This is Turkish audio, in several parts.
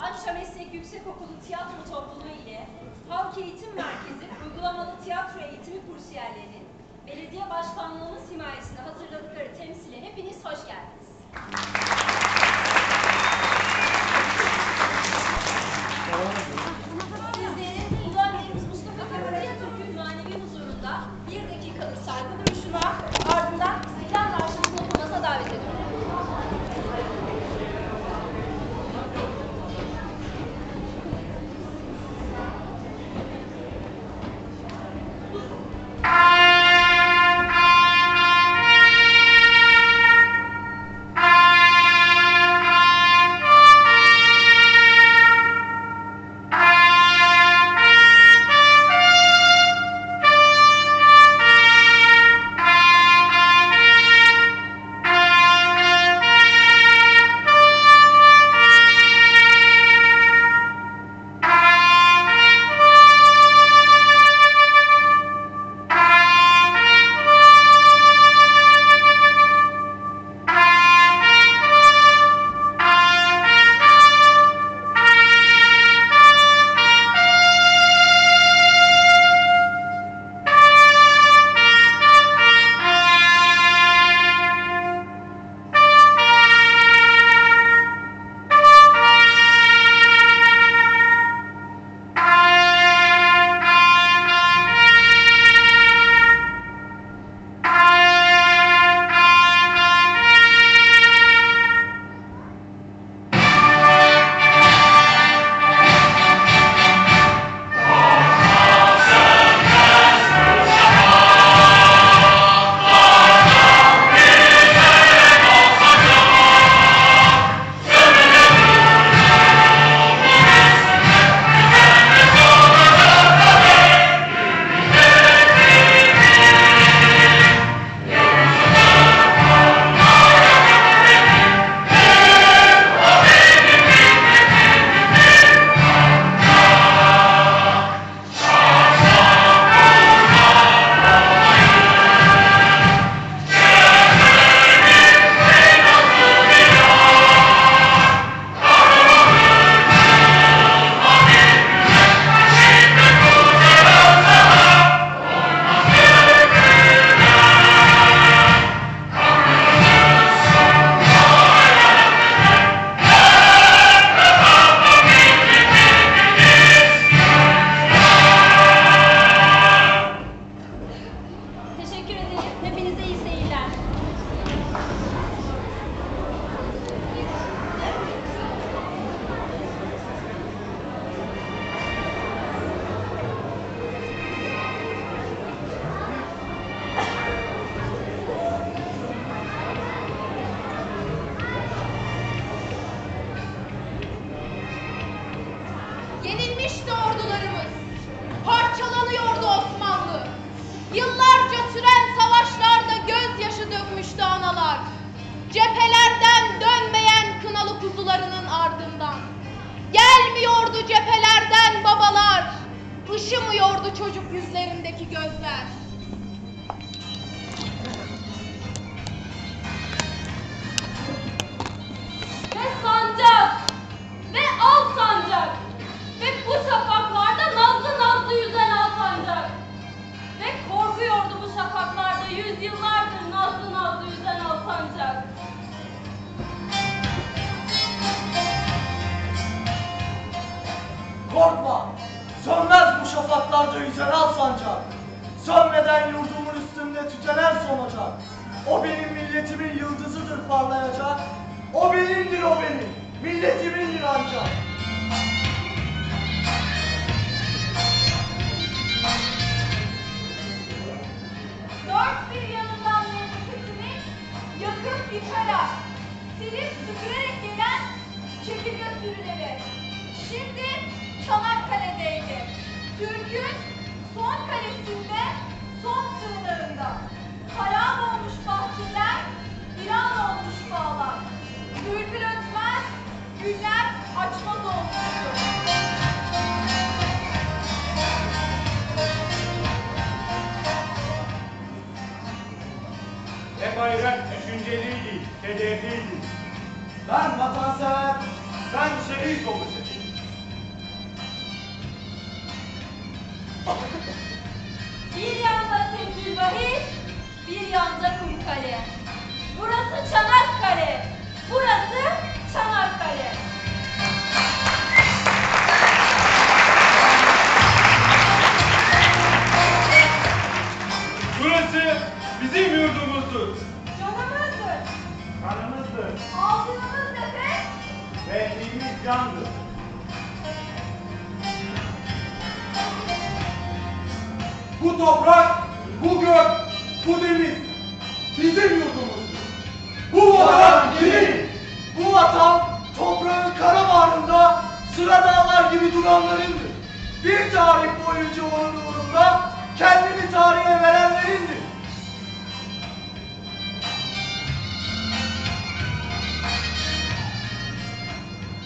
Akça Meslek Yüksekokulu Tiyatro Topluluğu ile Halk Eğitim Merkezi Uygulamalı Tiyatro Eğitimi Kursiyerlerinin belediye başkanlığımız himayesinde hazırladıkları temsile hepiniz hoş geldiniz. Cephelerden dönmeyen kınalı kuzularının ardından. Gelmiyordu cephelerden babalar. Işımıyordu çocuk yüzlerindeki gözler. O benim milletimin yıldızıdır parlayacak. O benimdir o benim, milletimindir ancak. Dört bir yanından memleketini yakıp yıkarak, silip süpürerek gelen çekirge sürüleri. Şimdi Çanakkale'deydi. Türk'ün son kalesinde, son sığınlarında. Harap olmuş bahçeler, viran olmuş bağlar. Bülbül ötmez, güller açmaz olmuştur. Hep hayret düşünceliydi, kederliydi. Ben vatansever, ben şerif olacağım. Bir yanda sevgi bahis, bir yanda Kumkale. Burası Çanakkale, burası Çanakkale.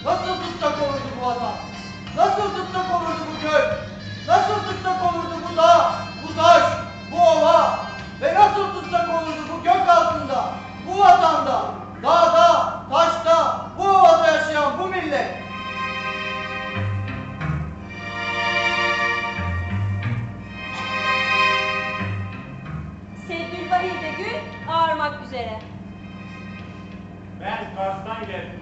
Nasıl tutsak olurdu bu vatan? Nasıl tutsak olurdu bu göl? Nasıl tutsak olurdu bu dağ, bu taş, bu ova? Ve nasıl tutsak olurdu bu gök altında, bu vatanda, dağda, taşta, bu ovada yaşayan bu millet? Sevgili Vahide Gül ağarmak üzere. Ben Kars'tan geldim.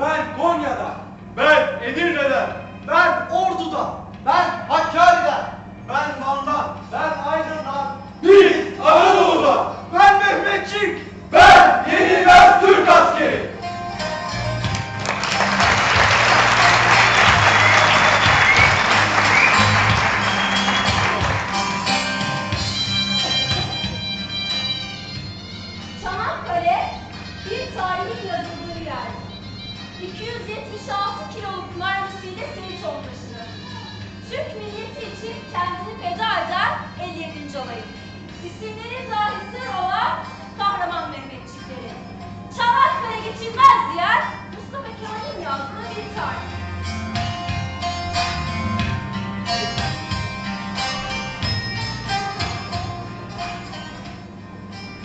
Ben Konya'da. Ben Edirne'den. Ben Ordu'dan, ben Hakkari'den, ben Van'dan, ben Aydın'dan, Biz Anadolu'da. ben Mehmetçik, Ben 57. olayı. İsimleri dahi sır olan kahraman Mehmetçikleri. Çanakkale geçilmez diyen Mustafa Kemal'in yazdığı bir tarih.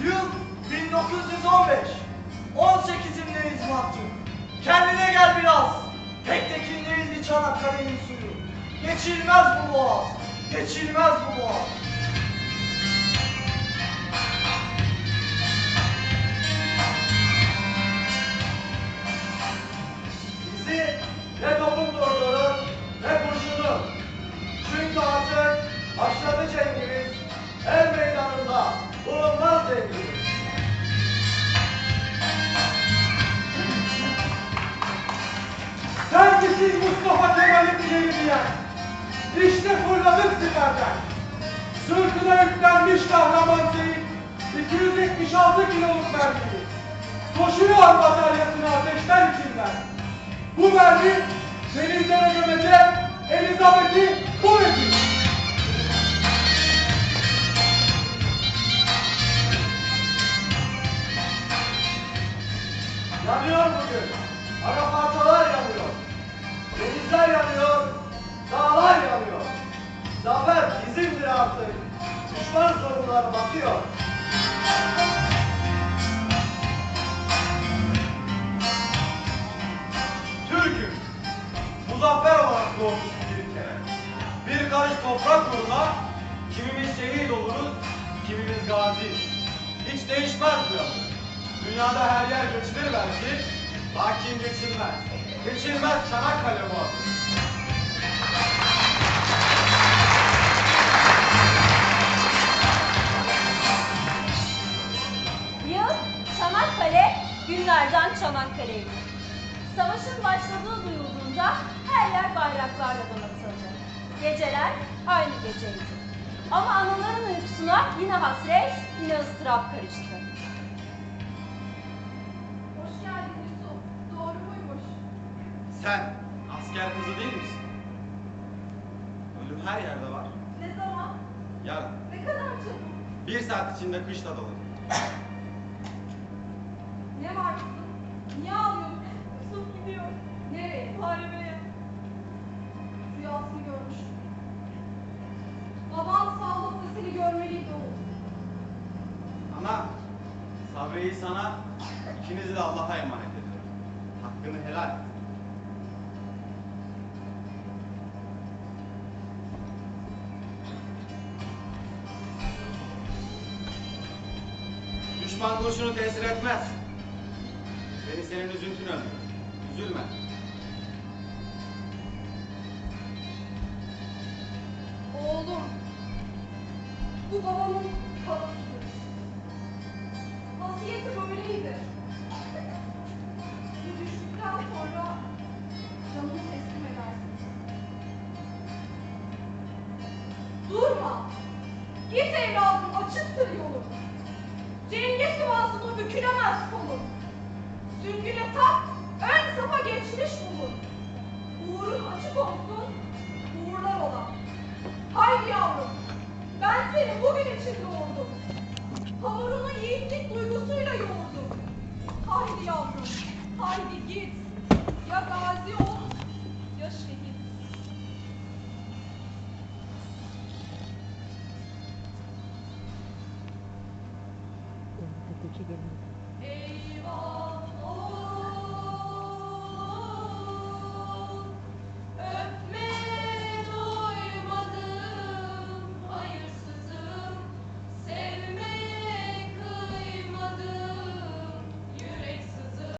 Yıl 1915. 18'imde izin attım. Kendine gel biraz. Tek tekin değildi Çanakkale'nin suyu. Geçilmez bu boğaz. Geçilmez bu boğaz. Başladı cengimiz. El meydanında bulunmaz zengimiz. Sen siz Mustafa Kemal'in diyen. İşte fırladık siperden. Sırtına yüklenmiş kahraman Seyit 276 kiloluk mermiyi. Koşuyor bataryasını ateşler içinden. Bu mermi denizlere gömecek Elizabeth'i bu edin. Yanıyor bugün. Ara parçalar yanıyor. Denizler yanıyor. Dağlar yanıyor. Zafer bizimdir artık. Düşman sorunlar batıyor. Türk'üm. Muzaffer olarak doğmuş bir kere. Bir karış toprak uğruna kimimiz şehit oluruz, kimimiz gazi. Hiç değişmez bu yapı. Dünyada her yer geçilir belki, lakin geçilmez. Geçilmez Çanakkale muhabbeti. Yıl Çanakkale, günlerden Çanakkale'ydi. Savaşın başladığı duyulduğunda her yer bayraklarla donatıldı. Geceler aynı geceydi. Ama anıların uykusuna yine hasret, yine ıstırap karıştı. Geldin Yusuf. Doğru muymuş? Sen asker kızı değil misin? Ölüm her yerde var. Ne zaman? Yarın. Ne kadar çabuk? Bir saat içinde kışla dolu. Ne var kızım? Niye ağlıyorsun? Yusuf gidiyor. Nereye? Muharebeye. Rüyasını görmüş. Baban sağlıklı seni görmeliydi oğlum. Ana, Sabri'yi sana, ikinizi de Allah'a emanet ediyorum. Hakkını helal et. Düşman kurşunu tesir etmez. Beni senin üzüntün öldürür. Üzülme. Oğlum. Bu babamın kalası. Vasiyeti böyleydi. Bir düştükten sonra canını teslim edersin. Durma. Git evladım açıktır yolun. Cengiz sıvasını bükülemez kolun. Süngüne tak, ön safa geçmiş bulun. Uğurun açık olsun, Gucci Gang.